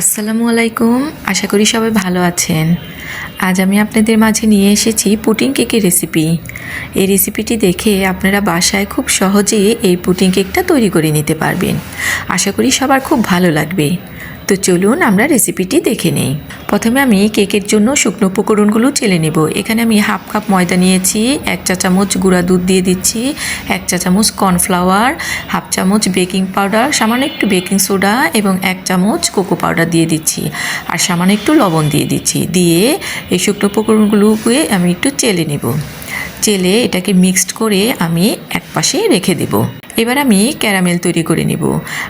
আসসালামু আলাইকুম। আশা করি সবাই ভালো আছেন। আজ আমি আপনাদের মাঝে নিয়ে এসেছি পুটিং কেকের রেসিপি। এই রেসিপিটি দেখে আপনারা বাসায় খুব সহজে এই পুটিং কেকটা তৈরি করে নিতে পারবেন। আশা করি সবার খুব ভালো লাগবে। তো চলুন আমরা রেসিপিটি দেখে নেই। প্রথমে আমি কেকের জন্য শুকনো উপকরণগুলো চেলে নেব। এখানে আমি হাফ কাপ ময়দা নিয়েছি, এক চা চামচ গুঁড়া দুধ দিয়ে দিচ্ছি, এক চা চামচ কর্নফ্লাওয়ার হাফ চামচ বেকিং পাউডার সামান্য একটু বেকিং সোডা এবং এক চামচ কোকো পাউডার দিয়ে দিচ্ছি। আর সামান্য একটু লবণ দিয়ে দিচ্ছি। দিয়ে এই শুকনো উপকরণগুলোকে আমি একটু চেলে নেব। চেলে এটাকে মিক্সড করে আমি এক পাশে রেখে দেব। এবার আমি ক্যারামেল তৈরি করে নিব।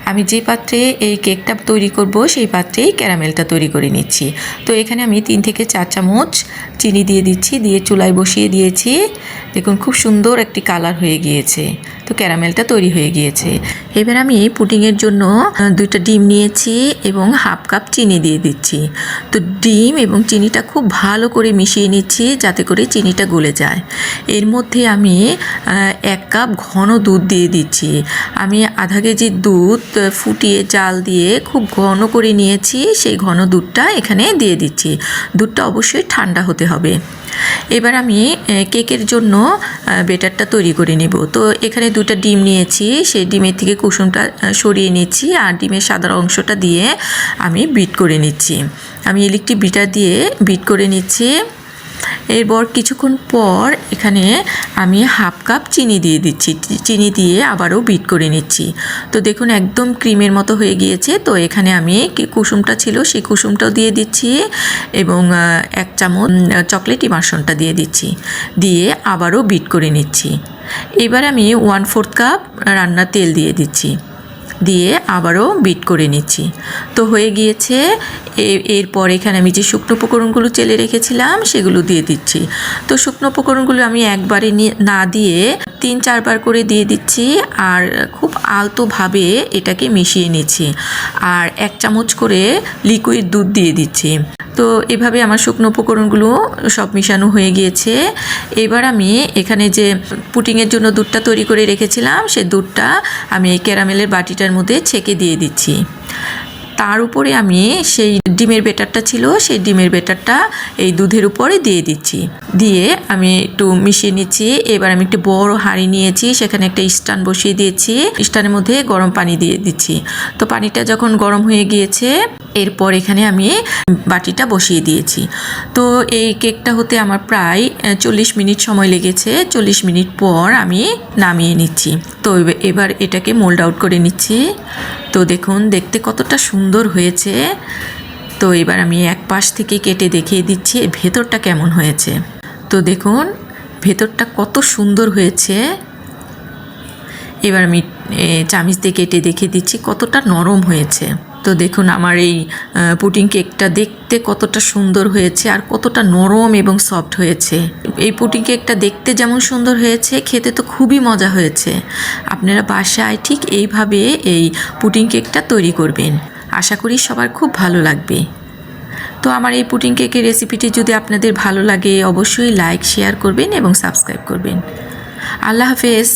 আমি যে পাত্রে এই কেকটা তৈরি করব, সেই পাত্রেই ক্যারামেলটা তৈরি করে নিচ্ছি। তো এখানে আমি তিন থেকে চার চামচ চিনি দিয়ে দিচ্ছি, দিয়ে চুলায় বসিয়ে দিয়েছি। দেখুন, খুব সুন্দর একটি কালার হয়ে গিয়েছে। তো ক্যারামেলটা তৈরি হয়ে গিয়েছে। এবার আমি পুডিংয়ের জন্য দুইটা ডিম নিয়েছি এবং হাফ কাপ চিনি দিয়ে দিচ্ছি। তো ডিম এবং চিনিটা খুব ভালো করে মিশিয়ে নিচ্ছি যাতে করে চিনিটা গলে যায়। এর মধ্যে আমি এক কাপ ঘন দুধ দিয়ে দিচ্ছি। আমি আধা কেজি দুধ ফুটিয়ে জাল দিয়ে খুব ঘন করে নিয়েছি। সেই ঘন দুধটা এখানে দিয়ে দিচ্ছি। দুধটা অবশ্যই ঠান্ডা হতে হবে। এবার আমি কেকের জন্য বেটারটা তৈরি করে নেব। তো এখানে দুটা ডিম নিয়েছি, সেই ডিমের থেকে কুসুমটা সরিয়ে নিচ্ছি আর ডিমের সাদা অংশটা দিয়ে আমি বিট করে নিচ্ছি। আমি ইলেকট্রিক বিটার দিয়ে বিট করে নিচ্ছি। এরপর কিছুক্ষণ পর এখানে আমি হাফ কাপ চিনি দিয়ে দিচ্ছি। চিনি দিয়ে আবারও বিট করে নিচ্ছি। তো দেখুন, একদম ক্রিমের মতো হয়ে গিয়েছে। তো এখানে আমি কি কুসুমটা ছিল সেই কুসুমটাও দিয়ে দিচ্ছি এবং এক চামচ চকলেট ইমার্শনটা দিয়ে দিচ্ছি। দিয়ে আবারও বিট করে নিচ্ছি। এবার আমি ওয়ান ফোর্থ কাপ রান্নার তেল দিয়ে দিচ্ছি। দিয়ে আবারও বিট করে নিচ্ছি। তো হয়ে গিয়েছে এরপর এখানে আমি যে শুকনো উপকরণগুলো চেলে রেখেছিলাম, সেগুলো দিয়ে দিচ্ছি। তো শুকনো উপকরণগুলো আমি একবারে না দিয়ে তিন চারবার করে দিয়ে দিচ্ছি আর খুব আলতোভাবে এটাকে মিশিয়ে নিচ্ছি আর এক চামচ করে লিকুইড দুধ দিয়ে দিচ্ছি। তো এভাবে আমার শুকনো উপকরণগুলো সব মিশানো হয়ে গিয়েছে। এবার আমি এখানে যে পুটিংয়ের জন্য দুধটা তৈরি করে রেখেছিলাম, সে দুধটা আমি এই ক্যারামেলের বাটিটার মধ্যে ছেঁকে দিয়ে দিচ্ছি। তার উপরে আমি সেই ডিমের বেটারটা ছিল, সেই ডিমের বেটারটা এই দুধের উপরে দিয়ে দিচ্ছি। দিয়ে আমি একটু মিশিয়ে নিচ্ছি, এবার আমি একটি বড় হাঁড়ি নিয়েছি, সেখানে একটা স্টান বসিয়ে দিয়েছি। স্টানের মধ্যে গরম পানি দিয়ে দিচ্ছি। তো পানিটা যখন গরম হয়ে গিয়েছে এরপর এখানে আমি বাটিটা বসিয়ে দিয়েছি। তো এই কেকটা হতে আমার প্রায় চল্লিশ মিনিট সময় লেগেছে। চল্লিশ মিনিট পর আমি নামিয়ে নিচ্ছি। তো এব- এবার এটাকে মোল্ড আউট করে নিচ্ছি। তো দেখুন, দেখতে কতটা সুন্দর হয়েছে। তো এবার আমি এক পাশ থেকে কেটে দেখিয়ে দিচ্ছি ভেতরটা কেমন হয়েছে। তো দেখুন, ভেতরটা কত সুন্দর হয়েছে। এবার আমি চামিচ দিয়ে কেটে দেখে দিচ্ছি কতটা নরম হয়েছে। তো দেখুন আমার এই পুটিং কেকটা দেখতে কতটা সুন্দর হয়েছে আর কতটা নরম এবং সফট হয়েছে। এই পুটিং কেকটা দেখতে যেমন সুন্দর হয়েছে, খেতে তো খুবই মজা হয়েছে। আপনারা বাসায় ঠিক এইভাবে এই পুটিং কেকটা তৈরি করবেন। আশা করি সবার খুব ভালো লাগবে। তো আমার এই পুডিং কেকের রেসিপিটি যদি আপনাদের ভালো লাগে, অবশ্যই লাইক, শেয়ার করবেন এবং সাবস্ক্রাইব করবেন। আল্লাহ হাফেজ।